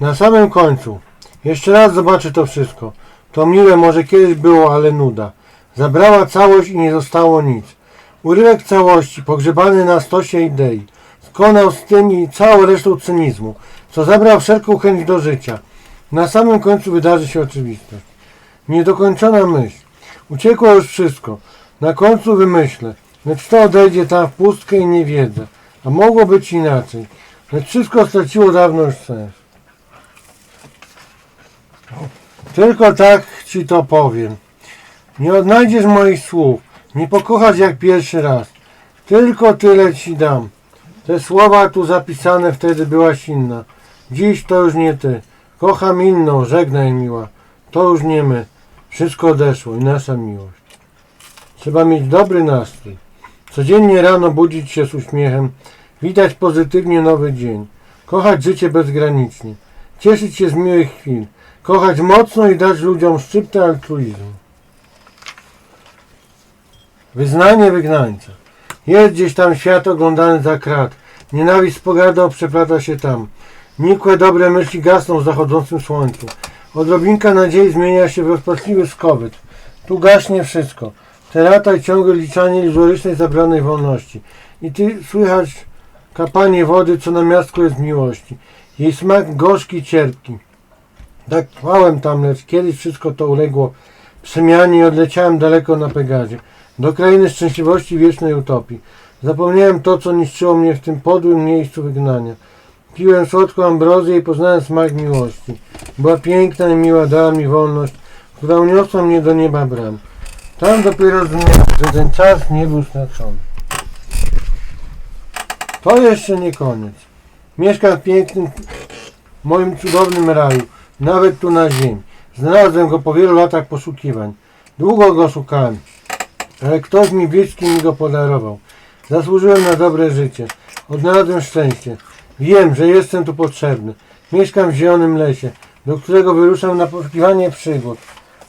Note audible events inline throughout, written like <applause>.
Na samym końcu. Jeszcze raz zobaczę to wszystko. To miłe może kiedyś było, ale nuda. Zabrała całość i nie zostało nic. Urywek całości, pogrzebany na stosie idei. Skonał z tym i całą resztą cynizmu, co zabrał wszelką chęć do życia. Na samym końcu wydarzy się oczywistość. Niedokończona myśl. Uciekło już wszystko. Na końcu wymyślę. Lecz to odejdzie tam w pustkę i niewiedzę. A mogło być inaczej. Lecz wszystko straciło dawno już sens. Tylko tak ci to powiem. Nie odnajdziesz moich słów. Nie pokochasz jak pierwszy raz. Tylko tyle ci dam. Te słowa tu zapisane wtedy byłaś inna. Dziś to już nie ty. Kocham inną, żegnaj miła. To już nie my. Wszystko odeszło i nasza miłość. Trzeba mieć dobry nastrój. Codziennie rano budzić się z uśmiechem. Widać pozytywnie nowy dzień. Kochać życie bezgranicznie. Cieszyć się z miłych chwil. Kochać mocno i dać ludziom szczyptę altruizmu. Wyznanie wygnańca. Jest gdzieś tam świat oglądany za krat. Nienawiść z pogardą przeplata się tam. Nikłe dobre myśli gasną w zachodzącym słońcu. Odrobinka nadziei zmienia się w rozpaczliwy skowyt. Tu gaśnie wszystko. Te lata i ciągłe liczanie iluzorycznej zabranej wolności. I ty słychać kapanie wody, co na miastku jest miłości. Jej smak gorzki, cierpki. Trwałem tam, lecz kiedyś wszystko to uległo przemianie i odleciałem daleko na Pegazie. Do krainy szczęśliwości wiecznej utopii. Zapomniałem to, co niszczyło mnie w tym podłym miejscu wygnania. Piłem słodką ambrozję i poznałem smak miłości. Była piękna i miła, dała mi wolność, która uniosła mnie do nieba bram. Tam dopiero zrozumiałem, że ten czas nie był stracony. To jeszcze nie koniec. Mieszkam w pięknym, moim cudownym raju, nawet tu na ziemi. Znalazłem go po wielu latach poszukiwań. Długo go szukałem, ale ktoś mi bliski mi go podarował. Zasłużyłem na dobre życie. Odnalazłem szczęście. Wiem, że jestem tu potrzebny. Mieszkam w zielonym lesie, do którego wyruszam na poszukiwanie przygód.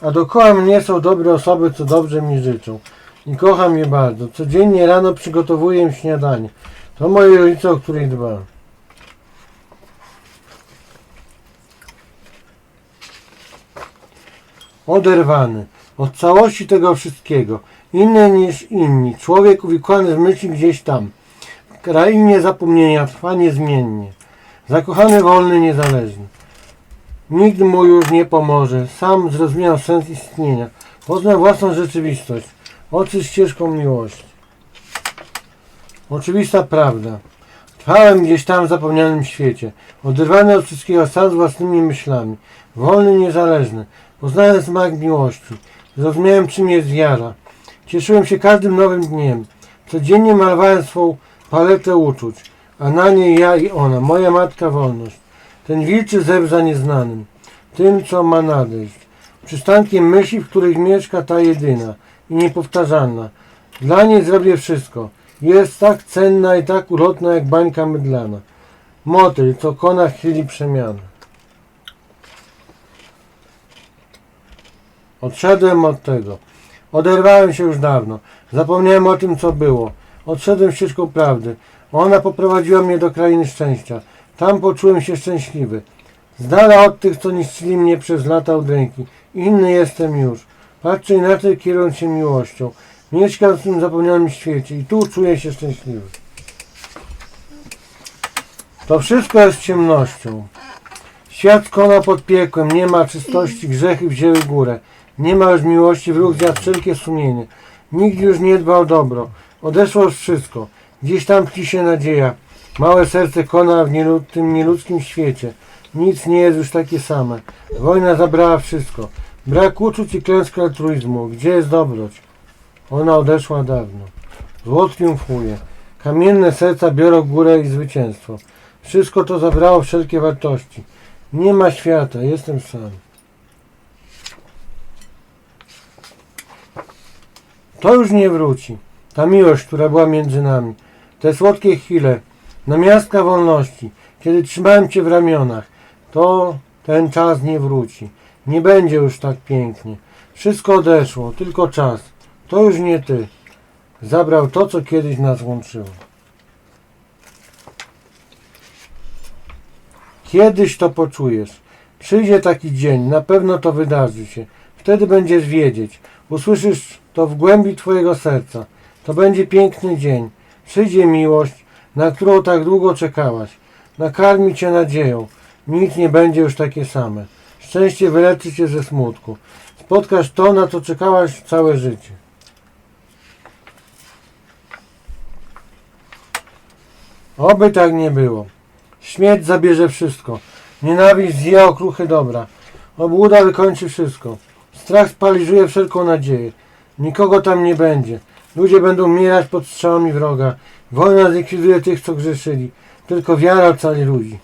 A dookoła mnie są dobre osoby, co dobrze mi życzą. I kocham je bardzo. Codziennie rano przygotowuję im śniadanie. To moi rodzice, o których dbam. Oderwany od całości tego wszystkiego, inny niż inni, człowiek uwikłany w myśli gdzieś tam, w krainie zapomnienia trwa niezmiennie, zakochany, wolny, niezależny. Nikt mu już nie pomoże, sam zrozumiał sens istnienia, poznał własną rzeczywistość, oczy ścieżką miłości. Oczywista prawda. Trwałem gdzieś tam w zapomnianym świecie, oderwany od wszystkiego sam z własnymi myślami, wolny, niezależny. Poznałem smak miłości. Zrozumiałem, czym jest wiara. Cieszyłem się każdym nowym dniem. Codziennie malowałem swą paletę uczuć, a na niej ja i ona, moja matka wolność. Ten wilczy zew za nieznanym, tym, co ma nadejść. Przystankiem myśli, w której mieszka ta jedyna i niepowtarzalna. Dla niej zrobię wszystko. Jest tak cenna i tak ulotna jak bańka mydlana. Motyl, co kona chwili przemiany. Odszedłem od tego. Oderwałem się już dawno. Zapomniałem o tym, co było. Odszedłem ścieżką prawdy. Ona poprowadziła mnie do krainy szczęścia. Tam poczułem się szczęśliwy. Z dala od tych, co niszczyli mnie przez lata udręki. Inny jestem już. Patrzę inaczej, kierując się miłością. Mieszkam w tym zapomnianym świecie i tu czuję się szczęśliwy. To wszystko jest ciemnością. Świat skona pod piekłem, nie ma czystości, grzechy wzięły górę. Nie ma już miłości, wróg zjadł wszelkie sumienie. Nikt już nie dba o dobro. Odeszło już wszystko. Gdzieś tam tkwi się nadzieja. Małe serce kona w nielu- tym nieludzkim świecie. Nic nie jest już takie same. Wojna zabrała wszystko. Brak uczuć i klęska altruizmu. Gdzie jest dobroć? Ona odeszła dawno. Zło triumfuje. Kamienne serca biorą górę i zwycięstwo. Wszystko to zabrało wszelkie wartości. Nie ma świata, jestem sam. To już nie wróci. Ta miłość, która była między nami. Te słodkie chwile. Namiastka wolności. Kiedy trzymałem Cię w ramionach. To ten czas nie wróci. Nie będzie już tak pięknie. Wszystko odeszło, tylko czas. To już nie Ty. Zabrał to, co kiedyś nas łączyło. Kiedyś to poczujesz. Przyjdzie taki dzień, na pewno to wydarzy się. Wtedy będziesz wiedzieć. Usłyszysz to w głębi twojego serca. To będzie piękny dzień. Przyjdzie miłość, na którą tak długo czekałaś. Nakarmi cię nadzieją. Nic nie będzie już takie same. Szczęście wyleczy cię ze smutku. Spotkasz to, na co czekałaś całe życie. Oby tak nie było. Śmierć zabierze wszystko. Nienawiść zje okruchy dobra. Obłuda wykończy wszystko. Strach spaliżuje wszelką nadzieję. Nikogo tam nie będzie. Ludzie będą umierać pod strzałami wroga. Wojna zlikwiduje tych, co grzeszyli. Tylko wiara ocali ludzi.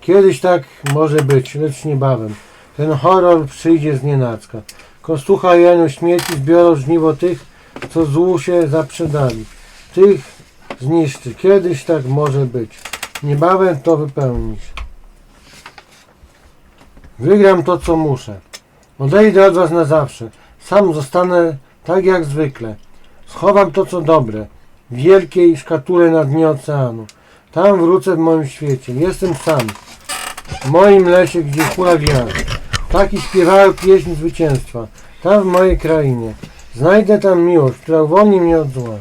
Kiedyś tak może być, lecz niebawem. Ten horror przyjdzie z nienacka. Kostucha i anioł śmierci zbiorą żniwo tych, co złu się zaprzedali. Tych zniszczy. Kiedyś tak może być. Niebawem to wypełnić. Wygram to, co muszę. Odejdę od was na zawsze. Sam zostanę tak jak zwykle. Schowam to, co dobre. W wielkiej szkatule na dnie oceanu. Tam wrócę w moim świecie. Jestem sam. W moim lesie, gdzie hula. Taki śpiewają pieśń zwycięstwa. Tam w mojej krainie. Znajdę tam miłość, która uwolni mnie od zła.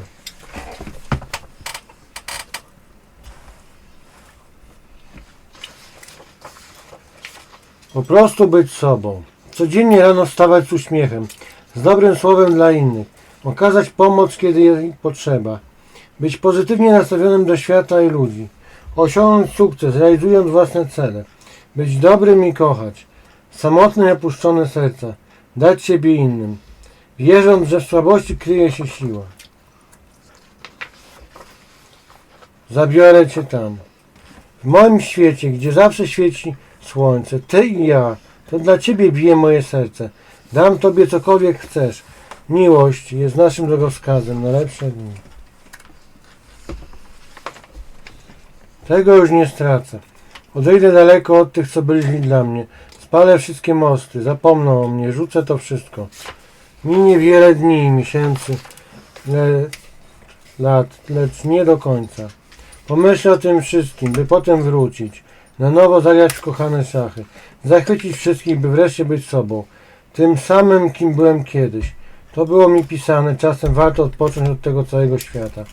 Po prostu być sobą. Codziennie rano wstawać z uśmiechem, z dobrym słowem dla innych, okazać pomoc, kiedy jej potrzeba, być pozytywnie nastawionym do świata i ludzi, osiągnąć sukces, realizując własne cele, być dobrym i kochać, samotne i opuszczone serca, dać siebie innym, wierząc, że w słabości kryje się siła. Zabiorę Cię tam. W moim świecie, gdzie zawsze świeci słońce, Ty i ja, to dla Ciebie bije moje serce. Dam Tobie cokolwiek chcesz. Miłość jest naszym drogowskazem na lepsze dni. Tego już nie stracę. Odejdę daleko od tych, co byli dla mnie. Spalę wszystkie mosty, zapomną o mnie, rzucę to wszystko. Minie wiele dni miesięcy, le, lat, lecz nie do końca. Pomyślę o tym wszystkim, by potem wrócić. Na nowo zagrać w kochane szachy. Zachwycić wszystkich, by wreszcie być sobą. Tym samym, kim byłem kiedyś. To było mi pisane, czasem warto odpocząć od tego całego świata.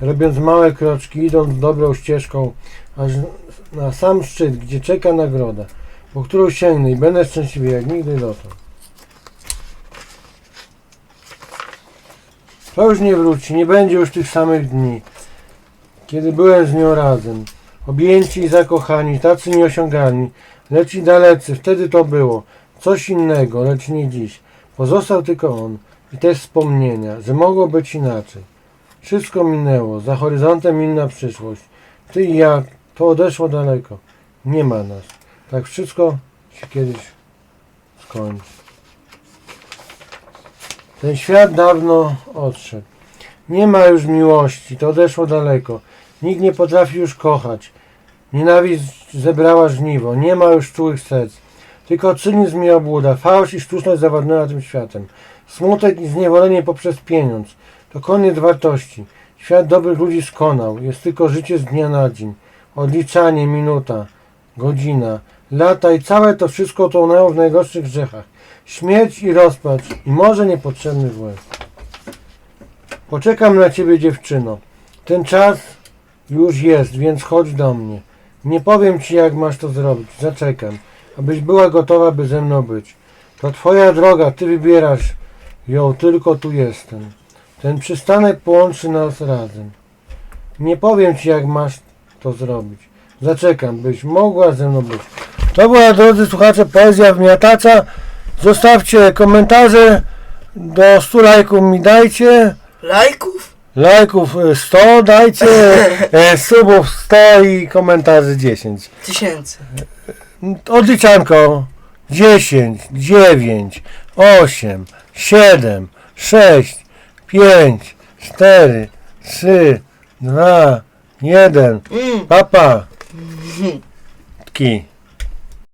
Robiąc małe kroczki, idąc dobrą ścieżką, aż na sam szczyt, gdzie czeka nagroda, po którą sięgnę i będę szczęśliwy jak nigdy dotąd. To już nie wróci, nie będzie już tych samych dni, kiedy byłem z nią razem. Objęci i zakochani, tacy nieosiągalni, lecz i dalecy, wtedy to było. Coś innego, lecz nie dziś. Pozostał tylko on i te wspomnienia, że mogło być inaczej. Wszystko minęło, za horyzontem inna przyszłość. Ty i ja, to odeszło daleko. Nie ma nas. Tak wszystko się kiedyś skończy. Ten świat dawno odszedł. Nie ma już miłości, to odeszło daleko. Nikt nie potrafi już kochać. Nienawiść zebrała żniwo, nie ma już czułych serc. Tylko cynizm i obłuda, fałsz i sztuczność zawładnęła tym światem. Smutek i zniewolenie poprzez pieniądz. To koniec wartości. Świat dobrych ludzi skonał. Jest tylko życie z dnia na dzień. Odliczanie, minuta, godzina, lata i całe to wszystko tonęło w najgorszych grzechach. Śmierć i rozpacz i może niepotrzebnych łez. Poczekam na ciebie, dziewczyno. Ten czas już jest, więc chodź do mnie. Nie powiem ci, jak masz to zrobić. Zaczekam, abyś była gotowa, by ze mną być. To twoja droga, ty wybierasz ją, tylko tu jestem. Ten przystanek połączy nas razem. Nie powiem ci, jak masz to zrobić. Zaczekam, byś mogła ze mną być. To była, drodzy słuchacze, poezja w miatacza. Zostawcie komentarze. Do 100 lajków mi dajcie. Lajków? Lajków e, 100 dajcie, <laughs> e, subów 100 i komentarzy 10. Tysięcy. Odliczanko 10, 9, 8, 7, 6, 5, 4, 3, 2, 1. Mm. Papa. Tki.